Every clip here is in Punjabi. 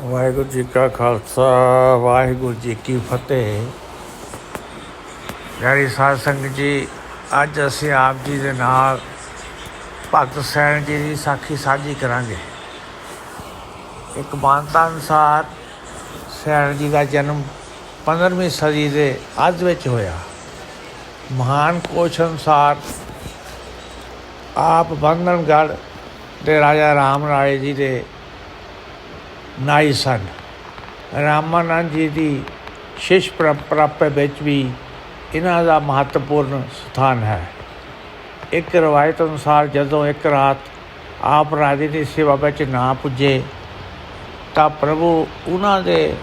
ਵਾਹਿਗੁਰੂ ਜੀ ਕਾ ਖਾਲਸਾ, ਵਾਹਿਗੁਰੂ ਜੀ ਕੀ ਫਤਿਹ। ਪਿਆਰੀ ਸਾਧ ਸੰਗਤ ਜੀ, ਅੱਜ ਅਸੀਂ ਆਪ ਜੀ ਦੇ ਨਾਲ ਭਗਤ ਸੈਣ ਜੀ ਦੀ ਸਾਖੀ ਸਾਂਝੀ ਕਰਾਂਗੇ। ਇੱਕ ਮਾਨਤਾ ਅਨੁਸਾਰ ਸੈਣ ਜੀ ਦਾ ਜਨਮ 15ਵੀਂ ਸਦੀ ਦੇ ਅੱਧ ਵਿੱਚ ਹੋਇਆ। ਮਹਾਨ ਕੋਸ਼ ਅਨੁਸਾਰ ਆਪ ਬੰਧਨਗੜ੍ਹ ਦੇ ਰਾਜਾ ਰਾਮ ਰਾਏ ਜੀ ਦੇ ਨਾਈ ਸਨ। ਰਾਮਾਨੰਦ ਜੀ ਦੀ ਸ਼ਿਸ਼ ਪਰੰਪਰਾ ਵਿੱਚ ਵੀ ਇਹਨਾਂ ਦਾ ਮਹੱਤਵਪੂਰਨ ਸਥਾਨ ਹੈ। ਇੱਕ ਰਵਾਇਤ ਅਨੁਸਾਰ ਜਦੋਂ ਇੱਕ ਰਾਤ ਆਪ ਰਾਜੇ ਦੀ ਸੇਵਾ ਵਿੱਚ ਨਾ ਪੁੱਜੇ, ਤਾਂ ਪ੍ਰਭੂ ਉਹਨਾਂ ਦੇ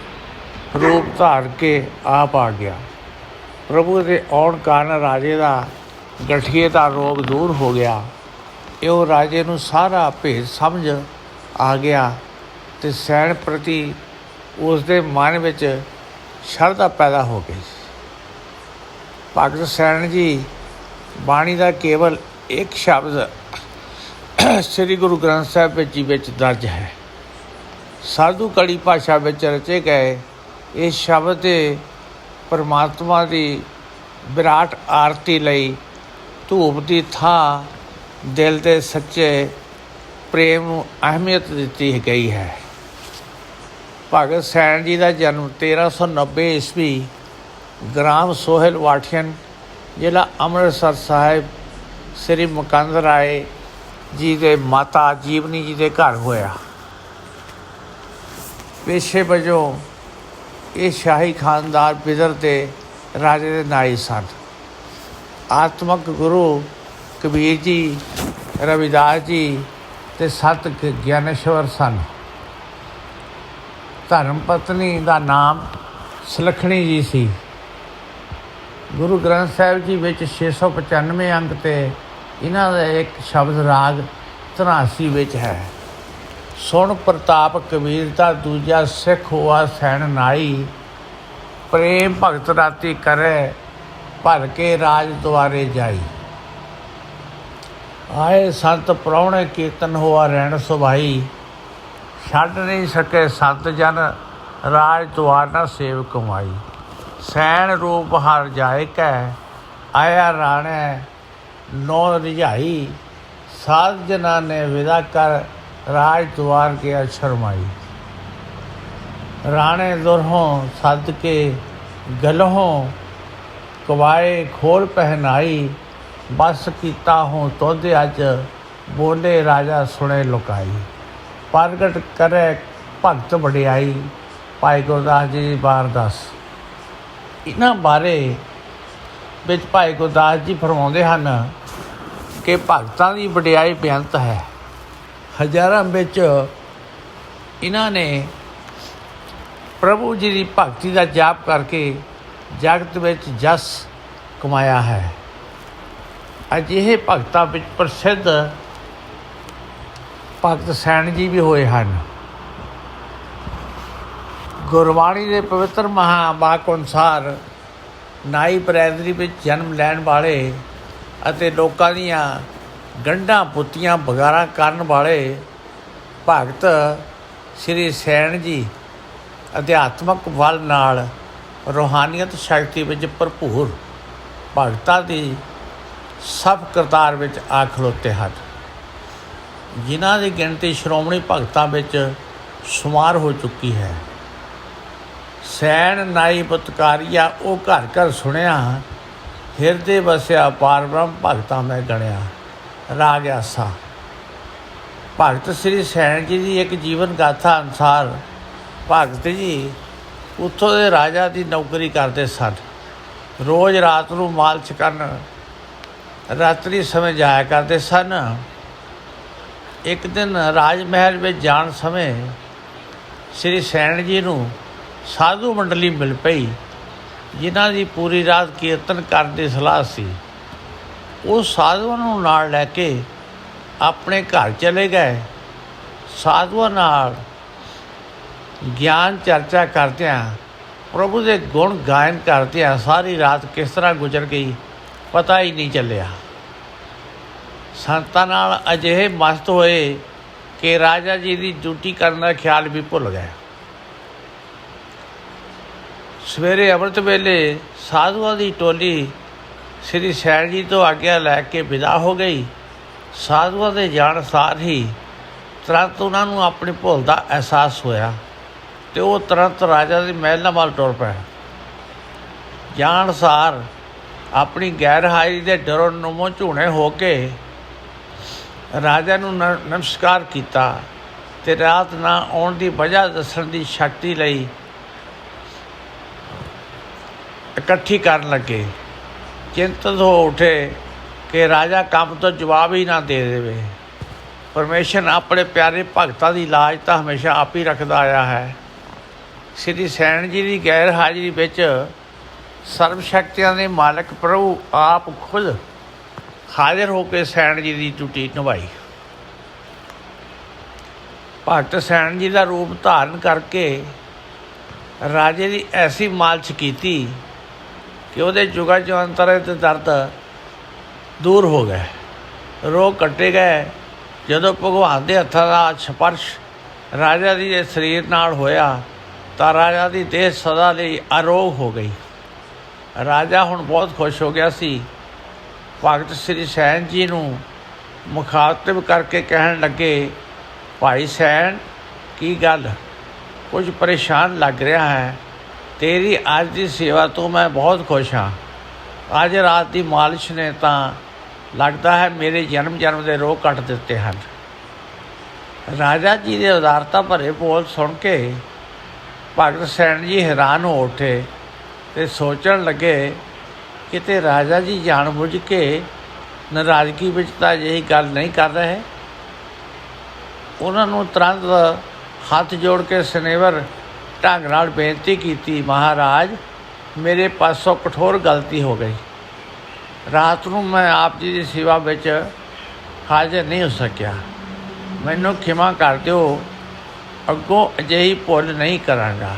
ਰੂਪ ਧਾਰ ਕੇ ਆਪ ਆ ਗਿਆ। ਪ੍ਰਭੂ ਦੇ ਆਉਣ ਕਾਰਨ ਰਾਜੇ ਦਾ ਗਠੀਏ ਦਾ ਰੋਗ ਦੂਰ ਹੋ ਗਿਆ। ਇਹ ਉਹ ਰਾਜੇ ਨੂੰ ਸਾਰਾ ਭੇਦ ਸਮਝ ਆ ਗਿਆ। ਤੇ ਸੈਣ ਪ੍ਰਤੀ ਉਸ ਦੇ ਮਨ ਵਿੱਚ ਸ਼ਰਧਾ ਪੈਦਾ ਹੋ ਗਈ ਭਗਤ ਸੈਣ ਜੀ ਬਾਣੀ ਦਾ ਕੇਵਲ ਇੱਕ ਸ਼ਬਦ ਸ੍ਰੀ ਗੁਰੂ ਗ੍ਰੰਥ ਸਾਹਿਬ ਵਿੱਚ ਹੀ ਵਿੱਚ ਦਰਜ ਹੈ। ਸਾਧੂ ਕੜੀ ਭਾਸ਼ਾ ਵਿੱਚ ਰਚੇ ਗਏ ਇਸ ਸ਼ਬਦ ਦੇ ਪਰਮਾਤਮਾ ਦੀ ਵਿਰਾਟ ਆਰਤੀ ਲਈ ਧੂਪ ਦੀ ਥਾਂ ਦਿਲ ਦੇ ਸੱਚੇ ਪ੍ਰੇਮ ਨੂੰ ਅਹਿਮੀਅਤ ਦਿੱਤੀ ਗਈ ਹੈ। ਭਗਤ ਸੈਣ ਜੀ ਦਾ ਜਨਮ 1390 ਈਸਵੀ ਗ੍ਰਾਮ ਸੋਹਲ ਵਾਠੀਨ ਜ਼ਿਲ੍ਹਾ ਅੰਮ੍ਰਿਤਸਰ ਸਾਹਿਬ, ਸ੍ਰੀ ਮੁਕੰਦ ਰਾਏ ਜੀ ਦੇ ਮਾਤਾ ਜੀਵਨੀ ਜੀ ਦੇ ਘਰ ਹੋਇਆ। ਪੇਸ਼ੇ ਵਜੋਂ ਇਹ ਸ਼ਾਹੀ ਖਾਨਦਾਨ ਬਿਦਰ ਦੇ ਰਾਜੇ ਦੇ ਨਾਈ ਸਨ। ਆਤਮਕ ਗੁਰੂ ਕਬੀਰ ਜੀ, ਰਵਿਦਾਸ ਜੀ ਤੇ ਸਤ ਗਿਆਨੇਸ਼ਵਰ ਸਨ। ਧਰਮ ਪਤਨੀ ਦਾ ਨਾਮ ਸੁਲੱਖਣੀ ਜੀ ਸੀ। ਗੁਰੂ ਗ੍ਰੰਥ ਸਾਹਿਬ ਜੀ ਵਿੱਚ 695 ਅੰਕ ਤੇ ਇਹਨਾਂ ਦਾ ਇੱਕ ਸ਼ਬਦ ਰਾਗ 83 ਵਿੱਚ ਹੈ। ਸੁਣ ਪ੍ਰਤਾਪ ਕਬੀਰ ਦਾ ਦੂਜਾ ਸਿੱਖ ਹੋਆ ਸੈਣ ਨਾਈ, ਪ੍ਰੇਮ ਭਗਤ ਰਾਤੀ ਕਰੇ ਭਰ ਕੇ ਰਾਜ ਦੁਆਰੇ ਜਾਈ। ਆਏ ਸੰਤ ਪ੍ਰਾਹੁਣੇ ਕੀਰਤਨ ਹੋਆ ਰਹਿਣ ਸੁਭਾਈ ਛੱਡ ਨਹੀਂ ਸਕੇ ਸੰਤ ਜਨ, ਰਾਜ ਦੁਆਰ ਨਾ ਸੇਵ ਕਮਾਈ। ਸੈਣ ਰੂਪ ਹਰ ਜਾਏ ਕੈ, ਆਇਆ ਰਾਣੈ, ਨੋ ਰਿਝਾਈ ਸਾਧ ਜਨਾਂ ਨੇ ਵਿਦਾ ਕਰ, ਰਾਜ ਦੁਆਰ ਕੇ ਸ਼ਰਮਾਈ ਰਾਣੇ ਦੁਰਹੋਂ ਸਦ ਕੇ ਗਲਹੋਂ, ਕਵਾਏ ਖੋਲ ਪਹਿਨਾਈ। ਬਸ ਕੀਤਾ ਹੂੰ ਤੋਦੇ ਅੱਜ, ਬੋਲੇ ਰਾਜਾ ਸੁਣੇ ਲੁਕਾਈ। ਪ੍ਰਗਟ ਕਰੇ, ਭਗਤ ਵਡਿਆਈ ਭਾਈ ਗੁਰਦਾਸ ਜੀ ਬਾਰ ਦੱਸ। ਇਹਨਾਂ ਬਾਰੇ ਵਿੱਚ ਭਾਈ ਗੁਰਦਾਸ ਜੀ ਫਰਮਾਉਂਦੇ ਹਨ ਕਿ ਭਗਤਾਂ ਦੀ ਵਡਿਆਈ ਬੇਅੰਤ ਹੈ। ਹਜ਼ਾਰਾਂ ਵਿੱਚ ਇਹਨਾਂ ਨੇ ਪ੍ਰਭੂ ਜੀ ਦੀ ਭਗਤੀ ਦਾ ਜਾਪ ਕਰਕੇ ਜਗਤ ਵਿੱਚ ਜਸ ਕਮਾਇਆ ਹੈ। ਅਜਿਹੇ ਭਗਤਾਂ ਵਿੱਚ ਪ੍ਰਸਿੱਧ ਭਗਤ ਸੈਣ ਜੀ ਵੀ ਹੋਏ ਹਨ। ਗੁਰਬਾਣੀ ਦੇ ਪਵਿੱਤਰ ਮਹਾਵਾਕ ਅਨੁਸਾਰ ਨਾਈ ਬਰੈਦਰੀ ਵਿੱਚ ਜਨਮ ਲੈਣ ਵਾਲੇ ਅਤੇ ਲੋਕਾਂ ਦੀਆਂ ਗੰਢਾਂ ਪੁੱਤੀਆਂ ਬਗਾਰਾ ਕਰਨ ਵਾਲੇ ਭਗਤ ਸ੍ਰੀ ਸੈਣ ਜੀ ਅਧਿਆਤਮਕ ਬਲ ਨਾਲ ਰੋਹਾਨੀਅਤ ਸ਼ਕਤੀ ਵਿੱਚ ਭਰਪੂਰ ਭਗਤਾਂ ਦੀ ਸਭ ਕਰਤਾਰ ਵਿੱਚ ਆ ਖਲੋਤੇ ਹਨ। ਜਿਨ੍ਹਾਂ ਦੀ ਗਿਣਤੀ ਸ਼੍ਰੋਮਣੀ ਭਗਤਾਂ ਵਿੱਚ ਸ਼ੁਮਾਰ ਹੋ ਚੁੱਕੀ ਹੈ। ਸੈਣ ਨਾਈ ਪਤਕਾਰੀਆ ਉਹ ਘਰ ਘਰ ਸੁਣਿਆ, ਹਿਰਦੇ ਵਸਿਆ ਪਾਰ ਬ੍ਰਹਮ ਭਗਤਾਂ ਮੈਂ ਗਣਿਆ, ਰਾਗ ਆਸਾ। ਭਗਤ ਸ੍ਰੀ ਸੈਣ ਜੀ ਦੀ ਇੱਕ ਜੀਵਨ ਗਾਥਾ ਅਨੁਸਾਰ ਭਗਤ ਜੀ ਉੱਥੋਂ ਦੇ ਰਾਜਾ ਦੀ ਨੌਕਰੀ ਕਰਦੇ ਸਨ। ਰੋਜ਼ ਰਾਤ ਨੂੰ ਮਾਲਚ ਕਰਨ ਰਾਤਰੀ ਸਮੇਂ ਜਾਇਆ ਕਰਦੇ ਸਨ। ਇੱਕ ਦਿਨ ਰਾਜ ਮਹਿਲ ਵਿੱਚ ਜਾਣ ਸਮੇਂ ਸ੍ਰੀ ਸੈਣ ਜੀ ਨੂੰ ਸਾਧੂ ਮੰਡਲੀ ਮਿਲ ਪਈ, ਜਿਨ੍ਹਾਂ ਦੀ ਪੂਰੀ ਰਾਤ ਕੀਰਤਨ ਕਰਨ ਦੀ ਸਲਾਹ ਸੀ। ਉਹ ਸਾਧੂਆਂ ਨੂੰ ਨਾਲ ਲੈ ਕੇ ਆਪਣੇ ਘਰ ਚਲੇ ਗਏ। ਸਾਧੂਆਂ ਨਾਲ ਗਿਆਨ ਚਰਚਾ ਕਰਦਿਆਂ, ਪ੍ਰਭੂ ਦੇ ਗੁਣ ਗਾਇਨ ਕਰਦਿਆਂ ਸਾਰੀ ਰਾਤ ਕਿਸ ਤਰ੍ਹਾਂ ਗੁਜ਼ਰ ਗਈ, ਪਤਾ ਹੀ ਨਹੀਂ ਚੱਲਿਆ। ਸੰਤਾਂ ਨਾਲ ਅਜਿਹੇ ਮਸਤ ਹੋਏ ਕਿ ਰਾਜਾ ਜੀ ਦੀ ਡਿਊਟੀ ਕਰਨ ਦਾ ਖਿਆਲ ਵੀ ਭੁੱਲ ਗਏ। ਸਵੇਰੇ ਅੰਮ੍ਰਿਤ ਵੇਲੇ ਸਾਧੂਆਂ ਦੀ ਟੋਲੀ ਸ੍ਰੀ ਸੈਣ ਜੀ ਤੋਂ ਆਗਿਆ ਲੈ ਕੇ ਵਿਦਾ ਹੋ ਗਈ। ਸਾਧੂਆਂ ਦੇ ਜਾਣ ਸਾਰ ਹੀ ਤੁਰੰਤ ਉਹਨਾਂ ਨੂੰ ਆਪਣੀ ਭੁੱਲ ਦਾ ਅਹਿਸਾਸ ਹੋਇਆ ਤੇ ਉਹ ਤੁਰੰਤ ਰਾਜਾ ਦੇ ਮਹਿਲ ਵੱਲ ਟੁਰ ਪਏ ਜਾਣ ਸਾਰ ਆਪਣੀ ਗੈਰ ਹਾਜ਼ਰੀ ਦੇ ਡਰੋਂ ਨਮੋ ਝੂਣੇ ਹੋ ਕੇ ਰਾਜਾ ਨੂੰ ਨ- ਨਮਸਕਾਰ ਕੀਤਾ ਤੇ ਰਾਤ ਨਾ ਆਉਣ ਦੀ ਵਜ੍ਹਾ ਦੱਸਣ ਦੀ ਸ਼ਕਤੀ ਲਈ ਇਕੱਠੀ ਕਰਨ ਲੱਗੇ। ਚਿੰਤਤ ਹੋ ਉਠੇ ਕਿ ਰਾਜਾ ਕੰਮ ਤੋਂ ਜਵਾਬ ਹੀ ਨਾ ਦੇ ਦੇਵੇ। ਪਰਮੇਸ਼ਰ ਆਪਣੇ ਪਿਆਰੇ ਭਗਤਾਂ ਦੀ ਲਾਜ ਤਾਂ ਹਮੇਸ਼ਾ ਆਪ ਹੀ ਰੱਖਦਾ ਆਇਆ ਹੈ। ਸ੍ਰੀ ਸੈਣ ਜੀ ਦੀ ਗੈਰ ਹਾਜ਼ਰੀ ਵਿੱਚ ਸਰਬ ਸ਼ਕਤੀਆਂ ਦੇ ਮਾਲਕ ਪ੍ਰਭੂ ਆਪ ਖੁਦ ਹਾਜ਼ਰ ਹੋ ਕੇ ਸੈਣ ਜੀ ਦੀ ਡਿਊਟੀ ਨਿਭਾਈ। ਭਗਤ ਸੈਣ ਜੀ ਦਾ ਰੂਪ ਧਾਰਨ ਕਰਕੇ ਰਾਜੇ ਦੀ ਐਸੀ ਮਾਲਚ ਕੀਤੀ ਕਿ ਉਹਦੇ ਜੁਗਾ ਜਵੰਤਰੇ ਤੇ ਦਰਦ ਦੂਰ ਹੋ ਗਏ। ਰੋਗ ਕੱਟੇ ਗਏ। ਜਦੋਂ ਭਗਵਾਨ ਦੇ ਹੱਥਾਂ ਦਾ ਸਪਰਸ਼ ਰਾਜਾ ਦੀ ਦੇ ਸਰੀਰ ਨਾਲ ਹੋਇਆ ਤਾਂ ਰਾਜਾ ਦੀ ਦੇਹ ਸਦਾ ਲਈ ਅਰੋਗ ਹੋ ਗਈ। ਰਾਜਾ ਹੁਣ ਬਹੁਤ ਖੁਸ਼ ਹੋ ਗਿਆ ਸੀ। ਭਗਤ ਸ੍ਰੀ ਸੈਨ ਜੀ ਨੂੰ ਮੁਖਾਤਬ ਕਰਕੇ ਕਹਿਣ ਲੱਗੇ, ਭਾਈ ਸੈਨ, ਕੀ ਗੱਲ? ਕੁਝ ਪਰੇਸ਼ਾਨ ਲੱਗ ਰਿਹਾ ਹੈ। ਤੇਰੀ ਅੱਜ ਦੀ ਸੇਵਾ ਤੋਂ ਮੈਂ ਬਹੁਤ ਖੁਸ਼ ਹਾਂ। ਅੱਜ ਰਾਤ ਦੀ ਮਾਲਿਸ਼ ਨੇ ਤਾਂ ਲੱਗਦਾ ਹੈ ਮੇਰੇ ਜਨਮ ਜਨਮ ਦੇ ਰੋਗ ਕੱਟ ਦਿੱਤੇ ਹਨ। ਰਾਜਾ ਜੀ ਦੇ ਉਦਾਰਤਾ ਭਰੇ ਬੋਲ ਸੁਣ ਕੇ ਭਗਤ ਸੈਣ ਜੀ ਹੈਰਾਨ ਹੋ ਉੱਠੇ ਤੇ ਸੋਚਣ ਲੱਗੇ ਕਿਤੇ ਰਾਜਾ ਜੀ ਜਾਣਬੁੱਝ ਕੇ ਨਾਰਾਜ਼ਗੀ ਵਿੱਚ ਤਾਂ ਅਜਿਹੀ ਗੱਲ ਨਹੀਂ ਕਰ ਰਹੇ। ਉਹਨਾਂ ਨੂੰ ਤੁਰੰਤ ਹੱਥ ਜੋੜ ਕੇ ਸਨੇਵਰ ਢੰਗ ਨਾਲ ਬੇਨਤੀ ਕੀਤੀ, ਮਹਾਰਾਜ, ਮੇਰੇ ਪਾਸੋਂ ਕਠੋਰ ਗਲਤੀ ਹੋ ਗਈ। ਰਾਤ ਨੂੰ ਮੈਂ ਆਪ ਜੀ ਦੀ ਸੇਵਾ ਵਿੱਚ ਹਾਜ਼ਰ ਨਹੀਂ ਹੋ ਸਕਿਆ। ਮੈਨੂੰ ਖਿਮਾ ਕਰ ਦਿਓ। ਅੱਗੋਂ ਅਜਿਹੀ ਭੁੱਲ ਨਹੀਂ ਕਰਾਂਗਾ।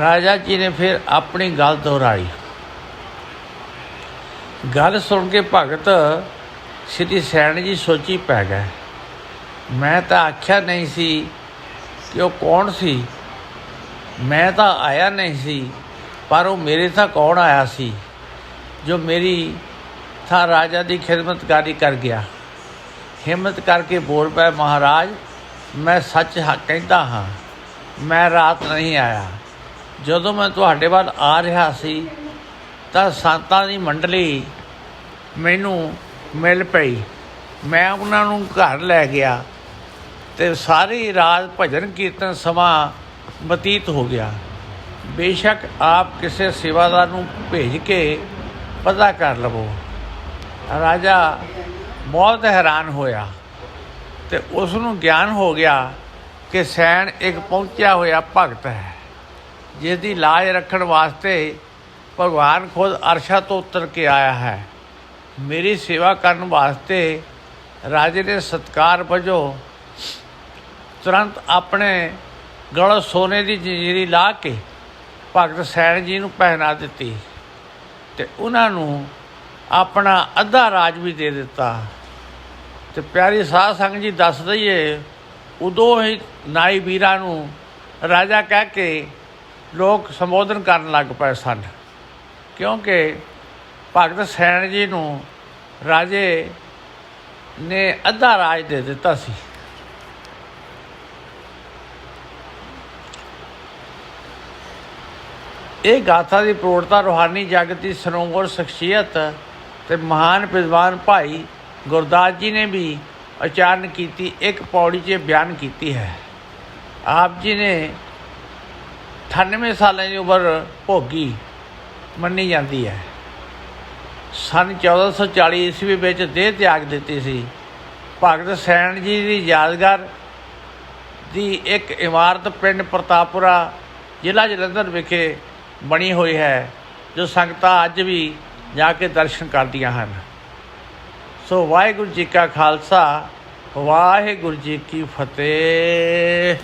ਰਾਜਾ ਜੀ ਨੇ ਫਿਰ ਆਪਣੀ ਗੱਲ ਦੁਹਰਾਈ। ਗੱਲ ਸੁਣ ਕੇ ਭਗਤ, ਸ੍ਰੀ ਸੈਣ ਜੀ ਸੋਚੀ ਪੈ ਗਏ। ਮੈਂ ਤਾਂ ਆਖਿਆ ਨਹੀਂ ਸੀ ਕਿ ਉਹ ਕੌਣ ਸੀ। ਮੈਂ ਤਾਂ ਆਇਆ ਨਹੀਂ ਸੀ, ਪਰ ਉਹ ਮੇਰੇ ਤਾਂ ਕੌਣ ਆਇਆ ਸੀ, ਜੋ ਮੇਰੀ ਥਾਂ ਰਾਜਾ ਦੀ ਖਿਦਮਤਕਾਰੀ ਕਰ ਗਿਆ। ਹਿੰਮਤ ਕਰਕੇ ਬੋਲ ਪਏ, ਮਹਾਰਾਜ, ਮੈਂ ਸੱਚ ਹ- ਕਹਿੰਦਾ ਹਾਂ। ਮੈਂ ਰਾਤ ਨਹੀਂ ਆਇਆ। ਜਦੋਂ ਮੈਂ ਤੁਹਾਡੇ ਵੱਲ ਆ ਰਿਹਾ ਸੀ ਤਾਂ ਸੰਤਾਂ ਦੀ ਮੰਡਲੀ ਮੈਨੂੰ ਮਿਲ ਪਈ। ਮੈਂ ਉਹਨਾਂ ਨੂੰ ਘਰ ਲੈ ਗਿਆ ਤੇ ਸਾਰੀ ਰਾਤ ਭਜਨ ਕੀਰਤਨ ਸਮਾਂ ਬਤੀਤ ਹੋ ਗਿਆ। ਬੇਸ਼ੱਕ ਆਪ ਕਿਸੇ ਸੇਵਾਦਾਰ ਨੂੰ ਭੇਜ ਕੇ ਪਤਾ ਕਰ ਲਵੋ। ਰਾਜਾ ਬਹੁਤ ਹੈਰਾਨ ਹੋਇਆ ਤੇ ਉਸ ਨੂੰ ਗਿਆਨ ਹੋ ਗਿਆ ਕਿ ਸੈਣ ਇੱਕ ਪਹੁੰਚਿਆ ਹੋਇਆ ਭਗਤ ਹੈ ਜਿਸ ਦੀ ਲਾਜ ਰੱਖਣ ਵਾਸਤੇ ਭਗਵਾਨ ਖੁਦ ਅਰਸ਼ਾ ਤੋਂ ਉਤਰ ਕੇ ਆਇਆ ਹੈ। ਮੇਰੀ ਸੇਵਾ ਕਰਨ ਵਾਸਤੇ ਰਾਜੇ ਨੇ ਸਤਕਾਰ ਵਜੋਂ ਤੁਰੰਤ ਆਪਣੇ ਗਲ ਸੋਨੇ ਦੀ ਜੰਜੀਰੀ ਲਾ ਕੇ ਭਗਤ ਸੈਣ ਜੀ ਨੂੰ ਪਹਿਨਾ ਦਿੱਤੀ ਤੇ ਉਹਨਾਂ ਨੂੰ ਆਪਣਾ ਅੱਧਾ ਰਾਜ ਵੀ ਦੇ ਦਿੱਤਾ। ਤੇ ਪਿਆਰੀ ਸਾਧ ਸੰਗਤ ਜੀ, ਦੱਸ ਦਈਏ, ਉਦੋਂ ਹੀ ਨਾਈ ਵੀਰਾਂ ਨੂੰ ਰਾਜਾ ਕਹਿ ਕੇ ਲੋਕ ਸੰਬੋਧਨ ਕਰਨ ਲੱਗ ਪਏ ਸਨ। ਕਿਉਂਕਿ ਭਗਤ ਸੈਣ ਜੀ ਨੂੰ ਰਾਜੇ ਨੇ ਅੱਧਾ ਰਾਜ ਦੇ ਦਿੱਤਾ ਸੀ। ਇਹ ਗਾਥਾ ਦੀ ਪ੍ਰੋੜਤਾ ਰੋਹਾਨੀ ਜਗਤ ਦੀ ਸਰੋਵਰ ਸ਼ਖਸੀਅਤ ਤੇ ਮਹਾਨ ਵਿਦਵਾਨ ਭਾਈ ਗੁਰਦਾਸ ਜੀ ਨੇ ਵੀ ਉਚਾਰਨ ਕੀਤੀ, ਇੱਕ ਪੌੜੀ 'ਚ ਬਿਆਨ ਕੀਤੀ ਹੈ। ਆਪ ਜੀ ਨੇ 98 ਸਾਲਾਂ ਦੀ ਉਮਰ ਭੋਗੀ। ਮੰਨੀ ਜਾਂਦੀ ਹੈ। ਸਨ 1440 ਈਸਵੀ ਵਿੱਚ ਦੇਹ ਤਿਆਗ ਦਿੱਤੀ ਸੀ। ਭਗਤ ਸੈਣ ਜੀ ਦੀ ਯਾਦਗਾਰ ਦੀ ਇੱਕ ਇਮਾਰਤ ਪਿੰਡ ਪ੍ਰਤਾਪਪੁਰਾ ਜ਼ਿਲ੍ਹਾ ਜਲੰਧਰ ਵਿਖੇ ਬਣੀ ਹੋਈ ਹੈ, ਜੋ ਸੰਗਤਾਂ ਅੱਜ ਵੀ ਜਾ ਕੇ ਦਰਸ਼ਨ ਕਰਦੀਆਂ ਹਨ। ਸੋ ਵਾਹਿਗੁਰੂ ਜੀ ਕਾ ਖਾਲਸਾ, ਵਾਹਿਗੁਰੂ ਜੀ ਕੀ ਫਤਿਹ।